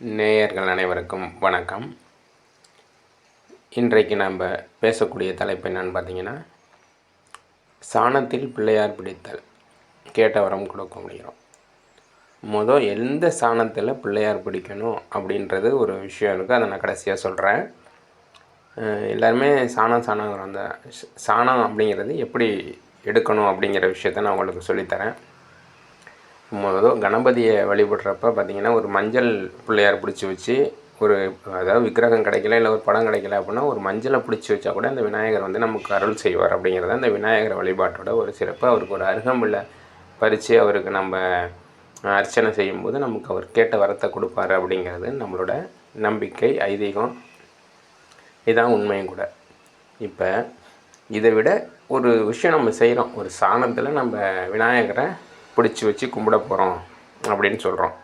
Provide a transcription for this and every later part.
நேயர்கள் அனைவருக்கும் வணக்கம். இன்றைக்கு நாம் பேசக்கூடிய தலைப்பு என்னன்னு பார்த்தீங்கன்னா சாணத்தில் பிள்ளையார் பிடித்தல். கேட்ட வரம் கொடுக்க முடியும் மொதல் எந்த சாணத்தில் பிள்ளையார் பிடிக்கணும் அப்படின்றது ஒரு விஷயம் இருக்குது அதை நான் கடைசியாக சொல்கிறேன் எல்லாருமே சாணம் சாணங்கிற அந்த சாணம் அப்படிங்கிறது எப்படி எடுக்கணும் அப்படிங்கிற விஷயத்த நான் உங்களுக்கு சொல்லித்தரேன். கணபதியை வழிபடுறப்ப பார்த்தீங்கன்னா ஒரு மஞ்சள் பிள்ளையார் பிடிச்சி வச்சு ஒரு அதாவது விக்கிரகம் கிடைக்கல இல்லை ஒரு படம் கிடைக்கல அப்படின்னா ஒரு மஞ்சளை பிடிச்சி வச்சா கூட அந்த விநாயகர் வந்து நமக்கு அருள் செய்வார் அப்படிங்கிறது அந்த விநாயகர் வழிபாட்டோட ஒரு சிறப்பு. அவருக்கு ஒரு அருகம்பில் பறித்து அவருக்கு நம்ம அர்ச்சனை செய்யும்போது நமக்கு அவர் கேட்ட வரத்தை கொடுப்பாரு அப்படிங்கிறது நம்மளோட நம்பிக்கை ஐதீகம். இதுதான் உண்மையும் கூட. இப்போ இதை விட ஒரு விஷயம் நம்ம செய்கிறோம் ஒரு சாணத்தில் நம்ம விநாயகரை பிடிச்சி வச்சு கும்பிட போகிறோம் அப்படின்னு சொல்கிறோம்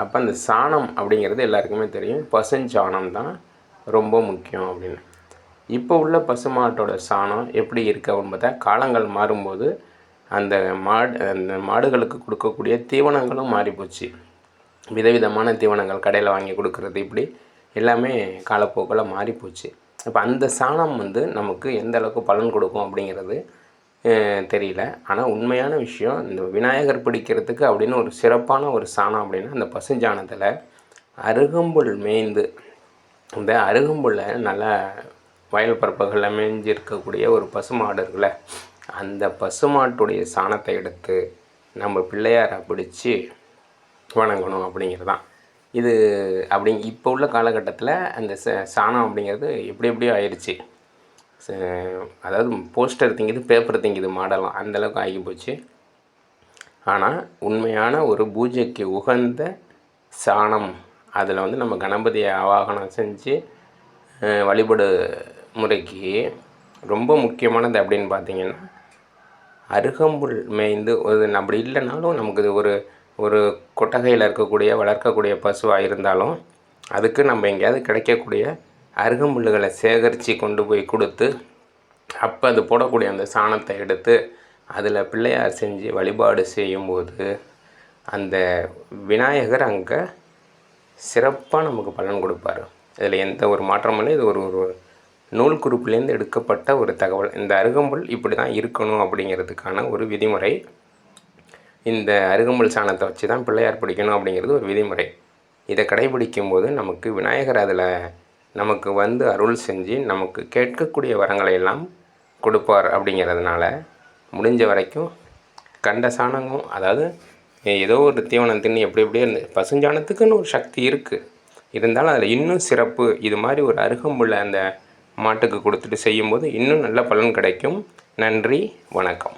அப்போ அந்த சாணம் அப்படிங்கிறது எல்லாருக்குமே தெரியும். பசுஞ்சாணம் தான் ரொம்ப முக்கியம் அப்படின்னு. இப்போ உள்ள பசுமாட்டோட சாணம் எப்படி இருக்குது அப்படின்னு பார்த்தா காலங்கள் மாறும்போது அந்த மாடு அந்த மாடுகளுக்கு கொடுக்கக்கூடிய தீவனங்களும் மாறிப்போச்சு. விதவிதமான தீவனங்கள் கடையில் வாங்கி கொடுக்குறது இப்படி எல்லாமே காலப்போக்கில் மாறிப்போச்சு. அப்போ அந்த சாணம் வந்து நமக்கு எந்த அளவுக்கு பலன் கொடுக்கும் அப்படிங்கிறது தெரியல. ஆனால் உண்மையான விஷயம் இந்த விநாயகர் பிடிக்கிறதுக்கு அப்படின்னு ஒரு சிறப்பான ஒரு சாணம் அப்படின்னா அந்த பசுஞ்சாணத்தில் அருகம்புல் மேய்ந்து இந்த அருகம்புல்லை நல்லா வயல் பரப்புகளில் மேய்ஞ்சிருக்கக்கூடிய ஒரு பசுமாடு இருக்குல்ல அந்த பசுமாட்டுடைய சாணத்தை எடுத்து நம்ம பிள்ளையாரை பிடிச்சி வணங்கணும் அப்படிங்கிறது தான் இது அப்படி இப்போ உள்ள காலகட்டத்தில் அந்த ச சாணம் அப்படிங்கிறது எப்படி எப்படியோ ஆயிடுச்சு அதாவது போஸ்டர் திங்குது பேப்பர் திங்குது மாடலாம். அந்தளவுக்கு ஆகி போச்சு. ஆனால் உண்மையான ஒரு பூஜைக்கு உகந்த சாணம் அதில் வந்து நம்ம கணபதியை ஆவாகனம் செஞ்சு வழிபாடு வழிபடு முறைக்கு ரொம்ப முக்கியமானது அப்படின்னு பார்த்தீங்கன்னா அருகம்புல் மேய்ந்து ஒரு அப்படி இல்லைனாலும் நமக்கு இது ஒரு ஒரு கொட்டகையில் இருக்கக்கூடிய வளர்க்கக்கூடிய பசுவாக இருந்தாலும் அதுக்கு நம்ம எங்கேயாவது கிடைக்கக்கூடிய அருகம்புல்லுகளை சேகரித்து கொண்டு போய் கொடுத்து அப்போ அது போடக்கூடிய அந்த சாணத்தை எடுத்து அதில் பிள்ளையார் செஞ்சு வழிபாடு செய்யும்போது அந்த விநாயகர் அங்கே சிறப்பாக நமக்கு பலன் கொடுப்பாரு. இதில் எந்த ஒரு மாற்றமும் இல்லை. இது ஒரு ஒரு நூல் குறிப்புலேருந்து எடுக்கப்பட்ட ஒரு தகவல். இந்த அருகம்புல் இப்படி தான் இருக்கணும் அப்படிங்கிறதுக்கான ஒரு விதிமுறை. இந்த அருகம்புல் சாணத்தை வச்சு தான் பிள்ளையார் பிடிக்கணும் அப்படிங்கிறது ஒரு விதிமுறை. இதை கடைபிடிக்கும் போது நமக்கு விநாயகர் அதில் நமக்கு வந்து அருள் செஞ்சு நமக்கு கேட்கக்கூடிய வரங்களை எல்லாம் கொடுப்பார் அப்படிங்கிறதுனால முடிஞ்ச வரைக்கும் கண்ட சாணங்கும் அதாவது ஏதோ ஒரு தீவனம் தின்னு எப்படி எப்படியோ இருந்து பசுஞ்சாணத்துக்குன்னு ஒரு சக்தி இருக்குது இருந்தாலும் அதில் இன்னும் சிறப்பு இது மாதிரி ஒரு அருகம்புள்ள அந்த மாட்டுக்கு கொடுத்துட்டு செய்யும்போது இன்னும் நல்ல பலன் கிடைக்கும். நன்றி வணக்கம்.